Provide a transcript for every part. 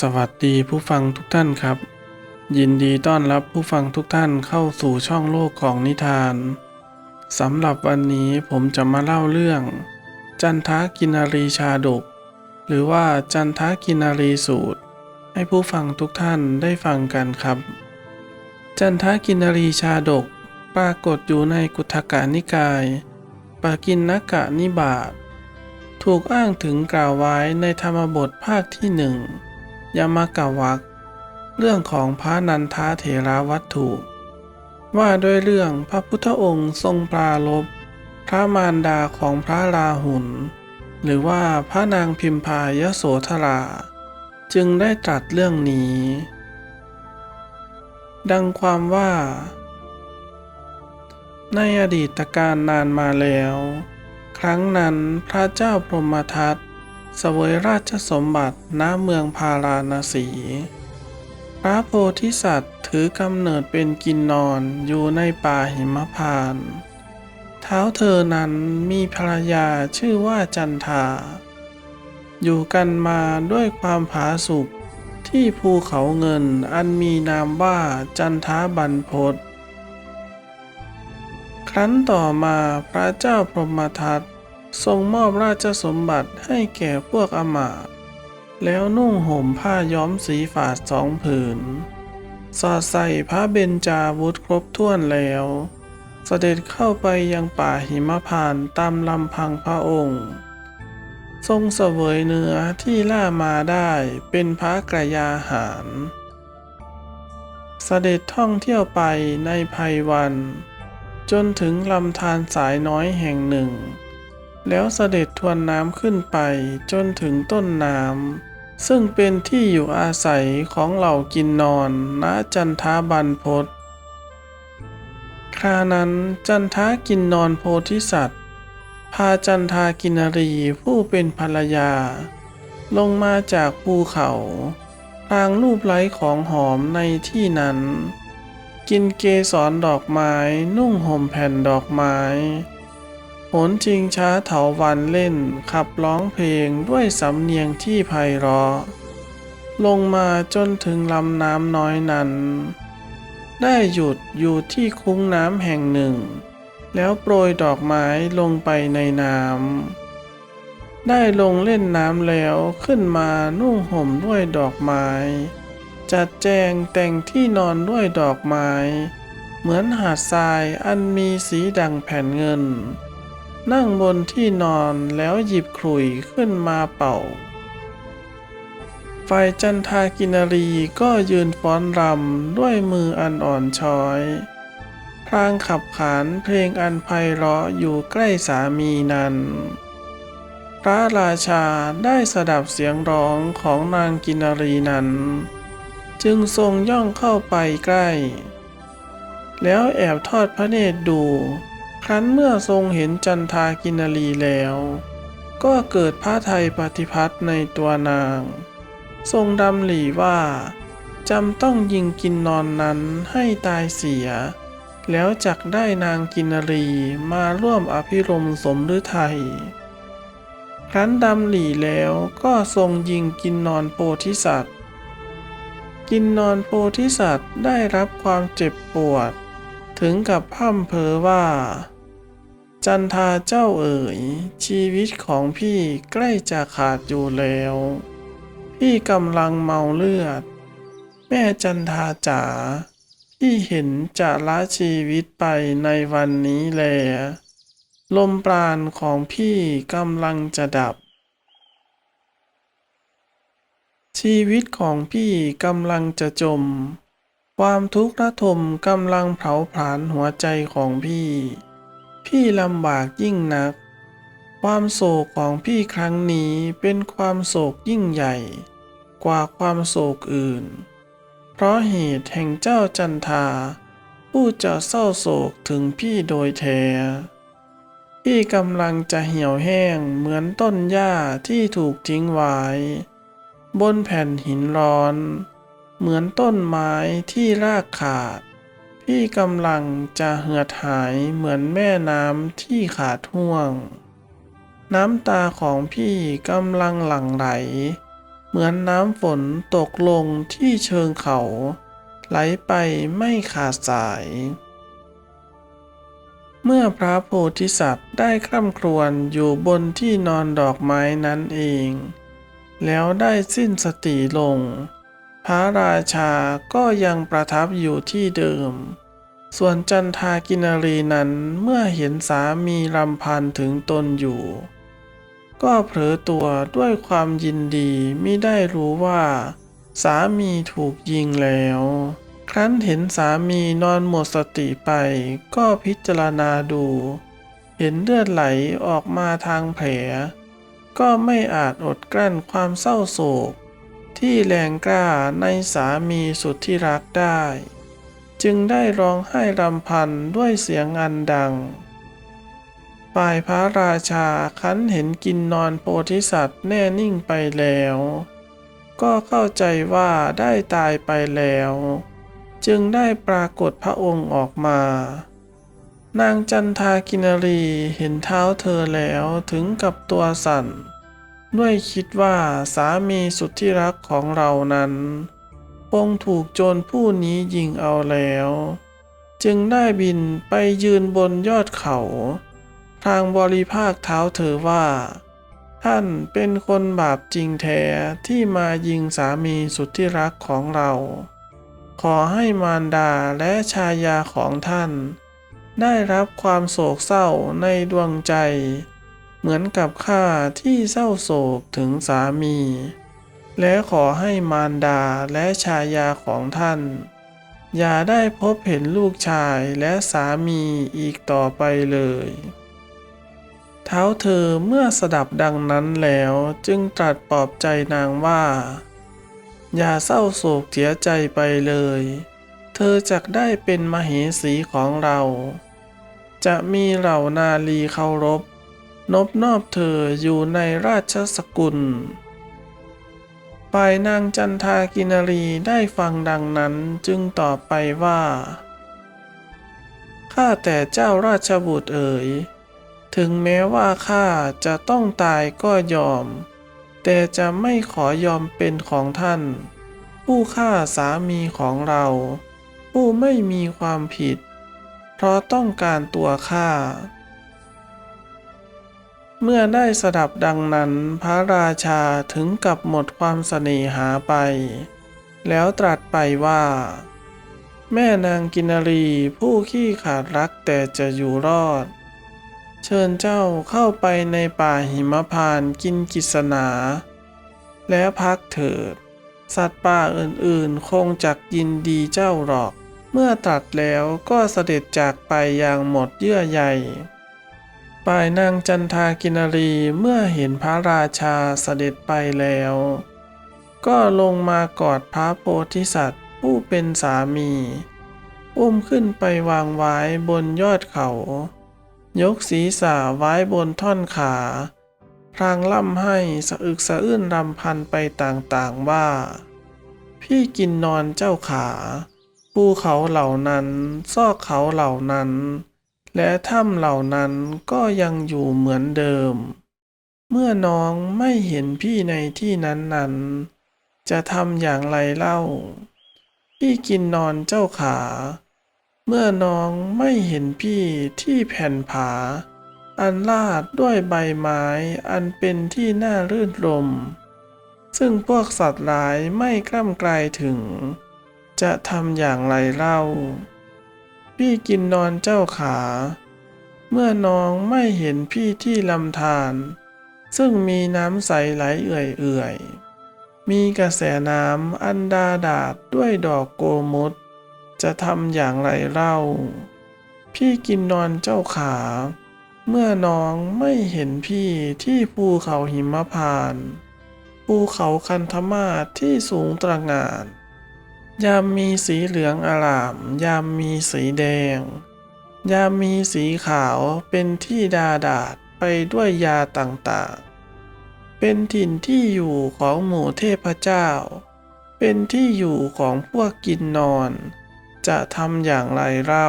สวัสดีผู้ฟังทุกท่านครับ ยินดีต้อนรับผู้ฟังทุกท่านเข้าสู่ช่องโลกของนิทานสำหรับวันนี้ผมจะมาเล่าเรื่อง จันทากินารีชาดก หรือว่าจันทากินารีสูตร ให้ผู้ฟังทุกท่านได้ฟังกันครับ จันทากินารีชาดก ปรากฏอยู่ในกุทกานิกาย ปากินนกะนิบาตถูกอ้างถึงกล่าวไว้ในธรรมบทภาคที่หนึ่งยามากาวักเรื่องของพระนันทาเถราวัตถุ ว่าด้วยเรื่องพระพุทธองค์ทรงปรารบพระมารดาของพระราหุลหรือว่าพระนางพิมพายโสธรา จึงได้ตรัสเรื่องนี้ ดังความว่า ในอดีตการนานมาแล้ว ครั้งนั้นพระเจ้าพรหมทัตเสวยราชสมบัติณเมืองพาราณสี พระโพธิสัตว์ถือกำเนิดเป็นกินนอนอยู่ในป่าหิมพาน เท้าเธอนั้นมีภรรยาชื่อว่าจันทา อยู่กันมาด้วยความผาสุก ที่ภูเขาเงินอันมีนามว่าจันทาบันพศครั้นต่อมาพระเจ้าพรหมทัตทรงมอบราชสมบัติให้แก่พวกอมาตแล้วนุ่งห่มผ้าย้อมสีฝาดสองผืน สอดใส่พระเบญจาวุธครบถ้วนแล้ว เสด็จเข้าไปยังป่าหิมพานต์ตามลำพังพระองค์ ทรงเสวยเนื้อที่ล่ามาได้เป็นพระกระยาหาร เสด็จท่องเที่ยวไปในภัยวัน จนถึงลำธารสายน้อยแห่งหนึ่ง แล้วเสด็จทวนน้ำขึ้นไปจนถึงต้นน้ำซึ่งเป็นที่อยู่อาศัยของเหล่ากินนอนณจันทาบันพศครานั้นจันทากินนอนโพธิสัตว์ พาจันทากินรีผู้เป็นภรรยา ลงมาจากภูเขาพรางรูปไล้ของหอมในที่นั้น กินเกสรดอกไม้นุ่งห่มแผ่นดอกไม้โหนชิงช้าเถาวันเล่นขับร้องเพลงด้วยสำเนียงที่ไพเราะ ลงมาจนถึงลำน้ำน้อยนั้น ได้หยุดอยู่ที่คุ้งน้ำแห่งหนึ่ง แล้วโปรยดอกไม้ลงไปในน้ำ ได้ลงเล่นน้ำแล้วขึ้นมานุ่งห่มด้วยดอกไม้ จัดแจงแต่งที่นอนด้วยดอกไม้ เหมือนหาดทรายอันมีสีดังแผ่นเงิน นั่งบนที่นอนแล้วหยิบขลุ่ยขึ้นมาเป่า ฝ่ายจันทากินรีก็ยืนฟ้อนรำด้วยมืออันอ่อนช้อย พลางขับขานเพลงอันไพเราะอยู่ใกล้สามีนั้น พระราชาได้สดับเสียงร้องของนางกินรีนั้น จึงทรงย่องเข้าไปใกล้ แล้วแอบทอดพระเนตรดู ครั้นเมื่อทรงเห็นจันทากินรีแล้ว ก็เกิดพระไทยปฏิพัทธ์ในตัวนาง ทรงดำหลีว่าจำต้องยิงกินนอนนั้นให้ตายเสีย แล้วจักได้นางกินรีมาร่วมอภิรมย์สมฤทัยครั้นดำหลีแล้วก็ทรงยิงกินนอนโพธิสัตว์ กินนอนโพธิสัตว์ได้รับความเจ็บปวด ถึงกับพ่ำเพ้อว่า จันทาเจ้าเอ๋ย ชีวิตของพี่ใกล้จะขาดอยู่แล้ว พี่กำลังเมาเลือด แม่จันทาจ๋า พี่เห็นจะละชีวิตไปในวันนี้แล ลมปราณของพี่กำลังจะดับ ชีวิตของพี่กำลังจะจม ความทุกข์ระทมกำลังเผาผลาญหัวใจของพี่ พี่ลำบากยิ่งนัก ความโศกของพี่ครั้งนี้เป็นความโศกยิ่งใหญ่ กว่าความโศกอื่น ราะเหตุแห่งเจ้าจันทา ผู้จะเศร้าโศกถึงพี่โดยแท้พี่กำลังจะเหี่ยวแห้งเหมือนต้นหญ้าที่ถูกทิ้งไว้ บนแผ่นหินร้อน เหมือนต้นไม้ที่รากขาด พี่กำลังจะเหือดหายเหมือนแม่น้ำที่ขาดห่วง น้ำตาของพี่กำลังหลั่งไหล เหมือนน้ำฝนตกลงที่เชิงเขา ไหลไปไม่ขาดสาย เมื่อพระโพธิสัตว์ได้คร่ำครวญอยู่บนที่นอนดอกไม้นั้นเอง แล้วได้สิ้นสติลง พระราชาก็ยังประทับอยู่ที่เดิม ส่วนจันทากินรีนั้นเมื่อเห็นสามีรำพันถึงตนอยู่ ก็เผลอตัวด้วยความยินดีม่ได้รู้ว่า สามีถูกยิงแล้ว ครั้นเห็นสามีนอนหมดสติไป ก็พิจารณาดู เห็นเลือดไหลออกมาทางแผล ก็ไม่อาจอดกลั้นความเศร้าโศก ที่แรงกล้าในสามีสุดที่รักได้ จึงได้ร้องไห้รำพันด้วยเสียงอันดัง ฝ่ายพระราชาคันเห็นกินนอนโพธิสัตว์แน่นิ่งไปแล้ว ก็เข้าใจว่าได้ตายไปแล้ว จึงได้ปรากฏพระองค์ออกมา นางจันทากินรีเห็นเท้าเธอแล้วถึงกับตัวสั่น ด้วยคิดว่าสามีสุดที่รักของเรานั้นคงถูกโจรผู้นี้ยิงเอาแล้ว จึงได้บินไปยืนบนยอดเขา ทางบริภาคเท้าเธอว่า ท่านเป็นคนบาปจริงแท้ที่มายิงสามีสุดที่รักของเรา ขอให้มารดาและชายาของท่าน ได้รับความโศกเศร้าในดวงใจ เหมือนกับข้าที่เศร้าโศกถึงสามี และขอให้มารดาและชายาของท่านอย่าได้พบเห็นลูกชายและสามีอีกต่อไปเลย เท้าเธอเมื่อสดับดังนั้นแล้วจึงตรัสปลอบใจนางว่า อย่าเศร้าโศกเสียใจไปเลย เธอจักได้เป็นมเหสีของเรา จะมีเหล่านาลีเคารพ นบนอบเธออยู่ในราชสกุลฝ่ายนางจันทากินรีได้ฟังดังนั้นจึงตอบไปว่า ข้าแต่เจ้าราชบุตรเอ๋ย ถึงแม้ว่าข้าจะต้องตายก็ยอม แต่จะไม่ขอยอมเป็นของท่าน ผู้ฆ่าสามีของเรา ผู้ไม่มีความผิด เพราะต้องการตัวข้าเมื่อได้สดับดังนั้นพระราชาถึงกับหมดความเสน่หาไป แล้วตรัสไปว่า แม่นางกินรีผู้ขี้ขาดรักแต่จะอยู่รอด เชิญเจ้าเข้าไปในป่าหิมพานต์กินกิษณา แล้วพักเถิด สัตว์ป่าอื่นๆ คงจักยินดีเจ้าหรอก เมื่อตรัสแล้วก็เสด็จจากไปอย่างหมดเยื่อใยฝ่ายนางจันทากินรีเมื่อเห็นพระราชาเสด็จไปแล้ว ก็ลงมากอดพระโพธิสัตว์ผู้เป็นสามี อุ้มขึ้นไปวางไว้บนยอดเขา ยกศีรษะไว้บนท่อนขา พรางล่ำให้สะอึกสะอื้นรำพันไปต่างๆว่า พี่กินนอนเจ้าขาภูเขาเหล่านั้น ซอกเขาเหล่านั้น และถ้ำเหล่านั้นก็ยังอยู่เหมือนเดิม เมื่อน้องไม่เห็นพี่ในที่นั้นๆจะทำอย่างไรเล่า พี่กินนอนเจ้าขา เมื่อน้องไม่เห็นพี่ที่แผ่นผา อันลาดด้วยใบไม้อันเป็นที่น่ารื่นรม ซึ่งพวกสัตว์ร้ายไม่กล้ำไกลถึง จะทำอย่างไรเล่า พี่กินนอนเจ้าขา เมื่อน้องไม่เห็นพี่ที่ลำธารซึ่งมีน้ำใสไหลเอื่อยๆมีกระแสน้ำอันดาดาดด้วยดอกโกมุต จะทำอย่างไรเล่า พี่กินนอนเจ้าขา เมื่อน้องไม่เห็นพี่ที่ภูเขาหิมพานภูเขาคันธมาศที่สูงตระหง่าน ยามมีสีเหลืองอลาม ยามมีสีแดง ยามมีสีขาวเป็นที่ดาดาดไปด้วยยาต่างๆ เป็นถิ่นที่อยู่ของหมู่เทพเจ้า เป็นที่อยู่ของพวกกินนอน จะทำอย่างไรเล่า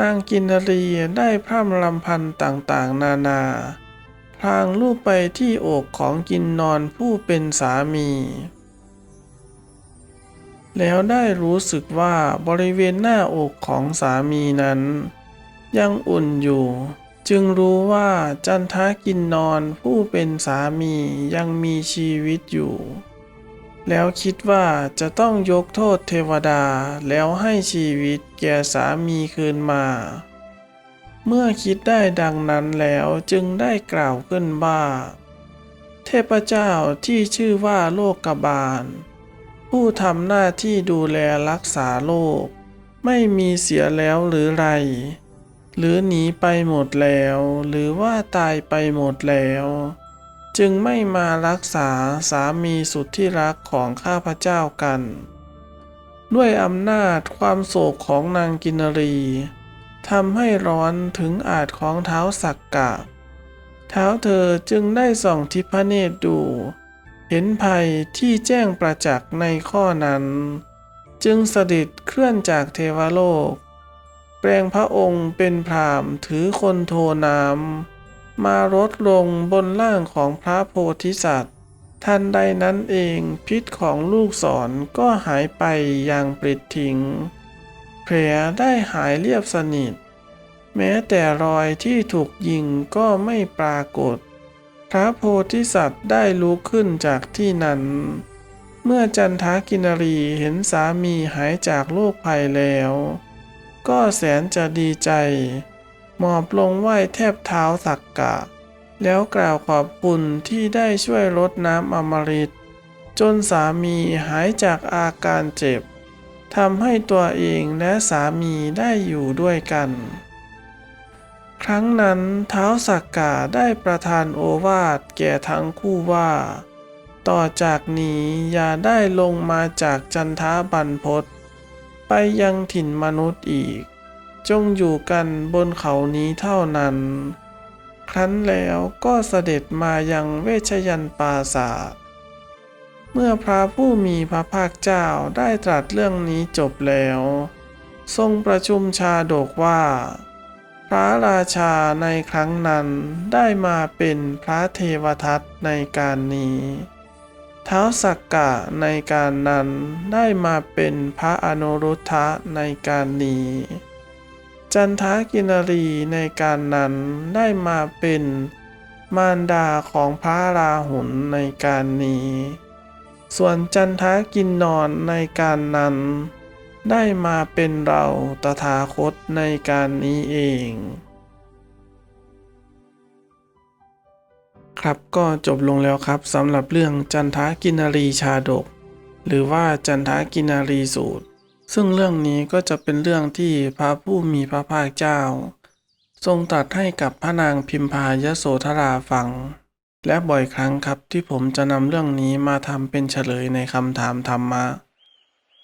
นางกินรีได้พร่ำลำพันต่างๆ นานา พลางลูบไปที่อกของกินนอนผู้เป็นสามี แล้วได้รู้สึกว่าบริเวณหน้าอกของสามีนั้น ยังอุ่นอยู่จึงรู้ว่าจันทากินนอนผู้เป็นสามียังมีชีวิตอยู่ แล้วคิดว่าจะต้องยกโทษเทวดาแล้วให้ชีวิตแก่สามีคืนมา เมื่อคิดได้ดังนั้นแล้วจึงได้กล่าวขึ้นว่า เทพเจ้าที่ชื่อว่าโลกกบาล ผู้ทำหน้าที่ดูแลรักษาโลก ไม่มีเสียแล้วหรือไร หรือหนีไปหมดแล้ว หรือว่าตายไปหมดแล้ว จึงไม่มารักษาสามีสุดที่รักของข้าพเจ้ากัน ด้วยอำนาจความโศกของนางกินรีทำให้ร้อนถึงอาจของเท้าสักกะ เท้าเธอจึงได้ส่องทิพเนตรดู เห็นภัยที่แจ้งประจักษ์ในข้อนั้น จึงเสด็จเคลื่อนจากเทวโลก แปลงพระองค์เป็นพรามถือคนโทน้ำ มารดลงบนล่างของพระโพธิสัตว์ ทันใดนั้นเองพิษของลูกศรก็หายไปอย่างปลิดทิ้ง แผลได้หายเรียบสนิท แม้แต่รอยที่ถูกยิงก็ไม่ปรากฏ พระโพธิสัตว์ได้ลุกขึ้นจากที่นั้น เมื่อจันทากินรีเห็นสามีหายจากโรคภัยแล้ว ก็แสนจะดีใจ หมอบลงไหว้แทบเท้าสักกะ แล้วกล่าวขอบคุณที่ได้ช่วยลดน้ำอมฤตจนสามีหายจากอาการเจ็บทำให้ตัวเองและสามีได้อยู่ด้วยกัน ครั้งนั้นเท้าสักกะได้ประทานโอวาทแก่ทั้งคู่ว่า ต่อจากนี้อย่าได้ลงมาจากจันทาบันพศไปยังถิ่นมนุษย์อีก จงอยู่กันบนเขานี้เท่านั้น ครั้นแล้วก็เสด็จมายังเวชยันปราศาสเมื่อพระผู้มีพระภาคเจ้าได้ตรัสเรื่องนี้จบแล้ว ทรงประชุมชาดกว่า พระราชาในครั้งนั้นได้มาเป็นพระเทวทัตในการนี้เท้าสักกะในการนั้นได้มาเป็นพระอนุรุทธะในการนี้ จันทากินรีในการนั้นได้มาเป็นมารดาของพระราหุลในการนี้ ส่วนจันทากินนอนในการนั้น ได้มาเป็นเราตถาคตในการนี้เอง ครับก็จบลงแล้วครับสำหรับเรื่องจันทากินรีชาดก หรือว่าจันทากินรีสูตร ซึ่งเรื่องนี้ก็จะเป็นเรื่องที่พระผู้มีพระภาคเจ้า ทรงตรัสให้กับพระนางพิมพายโสธราฟัง และบ่อยครั้งครับที่ผมจะนำเรื่องนี้มาทำเป็นเฉลยในคำถามธรรมะ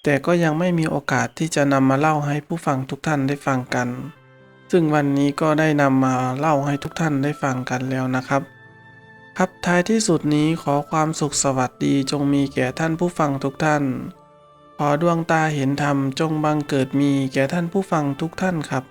แต่ก็ยังไม่มีโอกาสที่จะนำมาเล่าให้ผู้ฟังทุกท่านได้ฟังกัน ซึ่งวันนี้ก็ได้นำมาเล่าให้ทุกท่านได้ฟังกันแล้วนะครับครับท้ายที่สุดนี้ขอความสุขสวัสดีจงมีแก่ท่านผู้ฟังทุกท่าน ขอดวงตาเห็นธรรมจงบังเกิดมีแก่ท่านผู้ฟังทุกท่านครับ